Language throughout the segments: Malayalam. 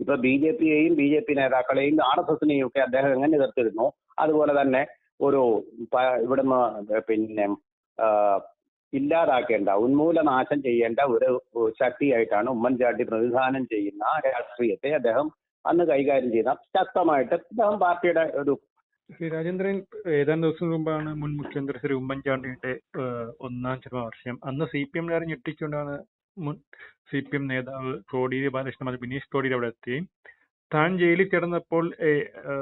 ഇപ്പൊ ബി ജെ പിയെയും ബി ജെ പി നേതാക്കളെയും ആർ എസ് എസിനെയും ഒക്കെ അദ്ദേഹം എങ്ങനെ എതിർത്തിരുന്നു? അതുപോലെ തന്നെ ഒരു ഇവിടുന്ന് പിന്നെ ഇല്ലാതാക്കേണ്ട ഉന്മൂലനാശം ചെയ്യേണ്ട ഒരു ശക്തിയായിട്ടാണ് ഉമ്മൻചാണ്ടി പ്രതിദാനം ചെയ്യുന്ന രാഷ്ട്രീയത്തെ അദ്ദേഹം അന്ന് കൈകാര്യം ചെയ്ത ശക്തമായിട്ട് അദ്ദേഹം പാർട്ടിയുടെ ഒരു ശ്രീ രാജേന്ദ്രൻ ഏതാനും ദിവസം മുമ്പാണ് മുൻ മുഖ്യമന്ത്രി ശ്രീ ഉമ്മൻചാണ്ടിയുടെ ഒന്നാം ചരമവാർഷികം. അന്ന് സി പി എം ഞെട്ടിച്ചുകൊണ്ടാണ് മുൻ സി പി എം നേതാവ് കോടിയേരി ബാലകൃഷ്ണൻ ബിനീഷ് കോടിയേരി അവിടെ എത്തി. താൻ ജയിലിൽ കിടന്നപ്പോൾ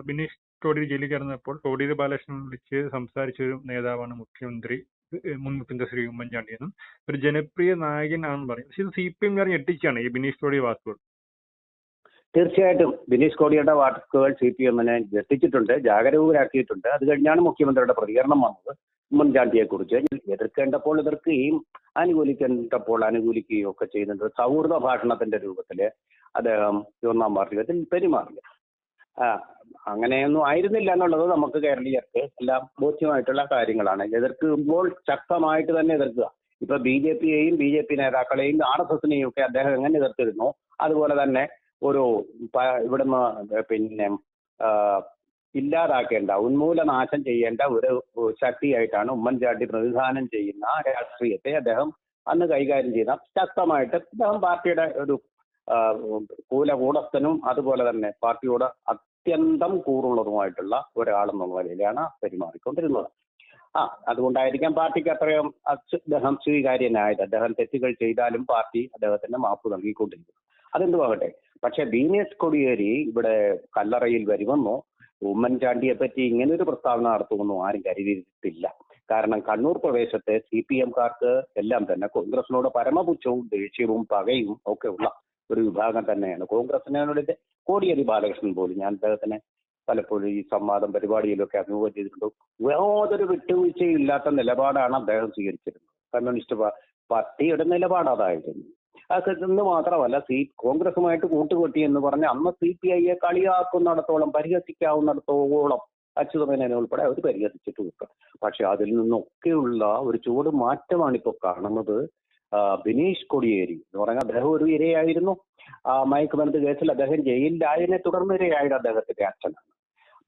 ബിനീഷ് കോടിയേരി ജയിലിൽ കിടന്നപ്പോൾ കോടിയേരി ബാലകൃഷ്ണൻ വിളിച്ച് സംസാരിച്ച ഒരു നേതാവാണ് മുഖ്യമന്ത്രി മുൻ മുഖ്യമന്ത്രി ശ്രീ ഉമ്മൻചാണ്ടി എന്നും ഒരു ജനപ്രിയ നായകൻ നായകനാണെന്ന് പറയും പക്ഷെ ഇത് സി പി എം ഞെട്ടിച്ചാണ് ഈ ബിനീഷ് കോടിയ വാക്കുകൾ. തീർച്ചയായിട്ടും ബിനീഷ് കോടിയുടെ വാക്കുകൾ സി പി എമ്മിനെ ഞെട്ടിച്ചിട്ടുണ്ട് ജാഗരൂകരാക്കിയിട്ടുണ്ട്. അത് കഴിഞ്ഞാണ് മുഖ്യമന്ത്രിയുടെ പ്രതികരണം വന്നത്. ഉമ്മൻചാണ്ടിയെ കുറിച്ച് എതിർക്കേണ്ടപ്പോൾ എതിർക്കുകയും അനുകൂലിക്കേണ്ടപ്പോൾ അനുകൂലിക്കുകയും ഒക്കെ ചെയ്യുന്നുണ്ട്. സൗഹൃദ ഭാഷണത്തിന്റെ രൂപത്തിൽ അദ്ദേഹം ഒന്നാം വാർഷികത്തിൽ പെരുമാറി ആ, അങ്ങനെയൊന്നും ആയിരുന്നില്ല എന്നുള്ളത് നമുക്ക് കേരളീയർക്ക് എല്ലാം ബോധ്യമായിട്ടുള്ള കാര്യങ്ങളാണ്. എതിർക്കുമ്പോൾ ശക്തമായിട്ട് തന്നെ എതിർക്കുക. ഇപ്പൊ ബി ജെ പിയെയും ബി ജെ പി നേതാക്കളെയും ആർ എസ് എസിനെയും ഒക്കെ അദ്ദേഹം എങ്ങനെ എതിർത്തിരുന്നു അതുപോലെ തന്നെ ഒരു ഇവിടുന്ന് പിന്നെ ഇല്ലാതാക്കേണ്ട ഉന്മൂലനാശം ചെയ്യേണ്ട ഒരു ശക്തിയായിട്ടാണ് ഉമ്മൻചാണ്ടി പ്രതിദാനം ചെയ്യുന്ന രാഷ്ട്രീയത്തെ അദ്ദേഹം അന്ന് കൈകാര്യം ചെയ്ത. ശക്തമായിട്ട് അദ്ദേഹം പാർട്ടിയുടെ ഒരു കൂല കൂടസ്ഥനും അതുപോലെ തന്നെ പാർട്ടിയോട് അത്യന്തം കൂറുള്ളതുമായിട്ടുള്ള ഒരാളെന്നുള്ള നിലയിലാണ് പെരുമാറിക്കൊണ്ടിരുന്നത്. ആ അതുകൊണ്ടായിരിക്കാം പാർട്ടിക്ക് അത്രയും അദ്ദേഹം സ്വീകാര്യനായത്. അദ്ദേഹം തെറ്റുകൾ ചെയ്താലും പാർട്ടി അദ്ദേഹത്തിന് മാപ്പ് നൽകിക്കൊണ്ടിരിക്കുന്നു. അതെന്തുവാകട്ടെ പക്ഷെ ദീനേഷ് കൊടിയേരി ഇവിടെ കല്ലറയിൽ വരുമെന്നോ ഉമ്മൻചാണ്ടിയെ പറ്റി ഇങ്ങനെ ഒരു പ്രസ്താവന നടത്തുമെന്നും ആരും കരുതിയിട്ടില്ല. കാരണം കണ്ണൂർ പ്രദേശത്തെ സി പി എംകാർക്ക് എല്ലാം തന്നെ കോൺഗ്രസിനോട് പരമപുച്ഛവും ദേഷ്യവും പകയും ഒക്കെ ഉള്ള ഒരു വിഭാഗം തന്നെയാണ്. കോൺഗ്രസിനോട് കോടിയേരി ബാലകൃഷ്ണൻ പോലും ഞാൻ അദ്ദേഹത്തിനെ പലപ്പോഴും ഈ സംവാദം പരിപാടിയിലൊക്കെ അഭിമുഖം ചെയ്തിട്ടുണ്ട്. യാതൊരു വിട്ടുവീഴ്ചയും ഇല്ലാത്ത നിലപാടാണ് അദ്ദേഹം സ്വീകരിച്ചിരുന്നത്. കമ്മ്യൂണിസ്റ്റ് പാർട്ടിയുടെ നിലപാട് അതായിരുന്നു. അത് എന്ന് മാത്രമല്ല സി കോൺഗ്രസുമായിട്ട് കൂട്ടുകൊട്ടി എന്ന് പറഞ്ഞ് അന്ന് സി പി ഐയെ കളിയാക്കുന്നിടത്തോളം പരിഹസിക്കാവുന്നിടത്തോളം അച്യുതമേനോനെ ഉൾപ്പെടെ അവർ പരിഹസിച്ചിട്ടുമുണ്ട് പക്ഷെ അതിൽ നിന്നൊക്കെയുള്ള ഒരു ചൂട് മാറ്റമാണ് ഇപ്പോൾ കാണുന്നത്. ബിനീഷ് കൊടിയേരി എന്ന് പറഞ്ഞാൽ അദ്ദേഹം ഒരു ഇരയായിരുന്നു. മയക്കുമരുന്ന് കേസിൽ അദ്ദേഹം ജയിലിലായതിനെ തുടർന്ന് ഇരയായത് അദ്ദേഹത്തിന്റെ അച്ഛനാണ്.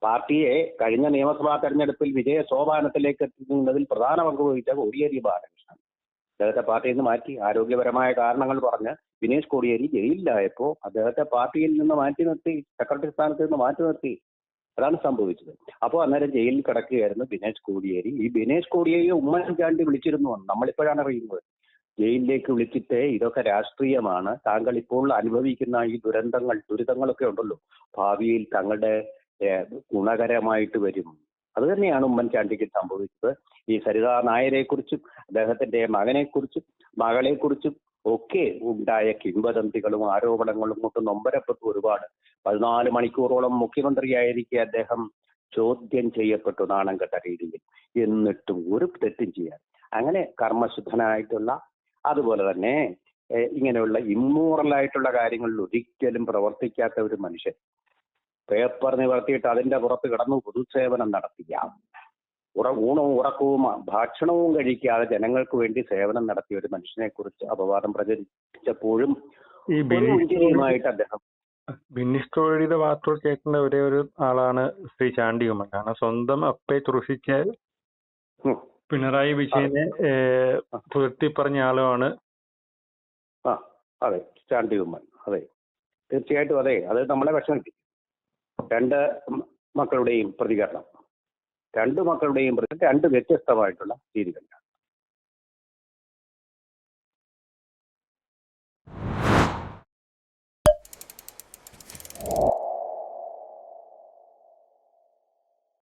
പാർട്ടിയെ കഴിഞ്ഞ നിയമസഭാ തെരഞ്ഞെടുപ്പിൽ വിജയ സോപാനത്തിലേക്ക് എത്തുന്നതിൽ പ്രധാന പങ്ക് വഹിച്ച കോടിയേരി ബാലകൃഷ്ണൻ. അദ്ദേഹത്തെ പാർട്ടിയിൽ നിന്ന് മാറ്റി ആരോഗ്യപരമായ കാരണങ്ങൾ പറഞ്ഞ് വിനേഷ് കോടിയേരി ജയിലിലായപ്പോൾ അദ്ദേഹത്തെ പാർട്ടിയിൽ നിന്ന് മാറ്റി നിർത്തി സെക്രട്ടറി സ്ഥാനത്ത് നിന്ന് മാറ്റി നിർത്തി. അതാണ് സംഭവിച്ചത്. അപ്പോൾ അന്നേരം ജയിലിൽ കിടക്കുകയായിരുന്നു ബിനേഷ് കോടിയേരി. ഈ ബിനേഷ് കോടിയേരിയെ ഉമ്മൻചാണ്ടി വിളിച്ചിരുന്നു നമ്മളിപ്പോഴാണ് അറിയുന്നത്. ജയിലിലേക്ക് വിളിച്ചിട്ട് ഇതൊക്കെ രാഷ്ട്രീയമാണ്. താങ്കൾ ഇപ്പോൾ അനുഭവിക്കുന്ന ഈ ദുരന്തങ്ങൾ ദുരിതങ്ങളൊക്കെ ഉണ്ടല്ലോ. ഭാവിയിൽ തങ്ങളുടെ ഗുണകരമായിട്ട് വരും. അത് തന്നെയാണ് ഉമ്മൻചാണ്ടിക്ക് സംഭവിച്ചത്. ഈ സരിതാ നായരെ കുറിച്ചും അദ്ദേഹത്തിന്റെ മകനെ കുറിച്ചും മകളെ കുറിച്ചും ഒക്കെ ഉണ്ടായ കിംവദന്തികളും ആരോപണങ്ങളും കൊണ്ട് നൊമ്പരപ്പെട്ടു ഒരുപാട്. പതിനാല് മണിക്കൂറോളം മുഖ്യമന്ത്രിയായിരിക്കെ അദ്ദേഹം ചോദ്യം ചെയ്യപ്പെട്ടു നാണം കെട്ട രീതിയിൽ. എന്നിട്ടും ഒരു തെറ്റും ചെയ്യാൻ. അങ്ങനെ കർമ്മശുദ്ധനായിട്ടുള്ള അതുപോലെ തന്നെ ഇങ്ങനെയുള്ള ഇമ്മോറൽ ആയിട്ടുള്ള കാര്യങ്ങളിൽ ഒരിക്കലും പ്രവർത്തിക്കാത്ത ഒരു മനുഷ്യൻ പേപ്പർ നിവർത്തിയിട്ട് അതിന്റെ പുറത്ത് കിടന്ന് പൊതുസേവനം നടത്തിയ ഉറ ഊണവും ഉറക്കവും ഭക്ഷണവും കഴിക്കാതെ ജനങ്ങൾക്ക് വേണ്ടി സേവനം നടത്തിയ ഒരു മനുഷ്യനെ കുറിച്ച് അപവാദം പ്രചരിച്ചപ്പോഴും ഈ പുഞ്ചിരിയുമായിട്ട് അദ്ദേഹം ബിനീഷ് വാർത്തകൾ കേൾക്കുന്ന ഒരേ ഒരു ആളാണ് ശ്രീ ചാണ്ടിയുമ്മൻ കാരണം സ്വന്തം അപ്പയെ തുറസിച്ച് പിണറായി വിജയനെ പുലർത്തി പറഞ്ഞ ആളുമാണ് ആ അതെ ചാണ്ടിയുമ്മൻ അതെ. തീർച്ചയായിട്ടും അതെ. അത് നമ്മളെ വിഷമിപ്പിക്കും. രണ്ട് മക്കളുടെയും പ്രതികരണം. രണ്ട് മക്കളുടെയും രണ്ട് വ്യത്യസ്തമായിട്ടുള്ള രീതികളിലാണ്.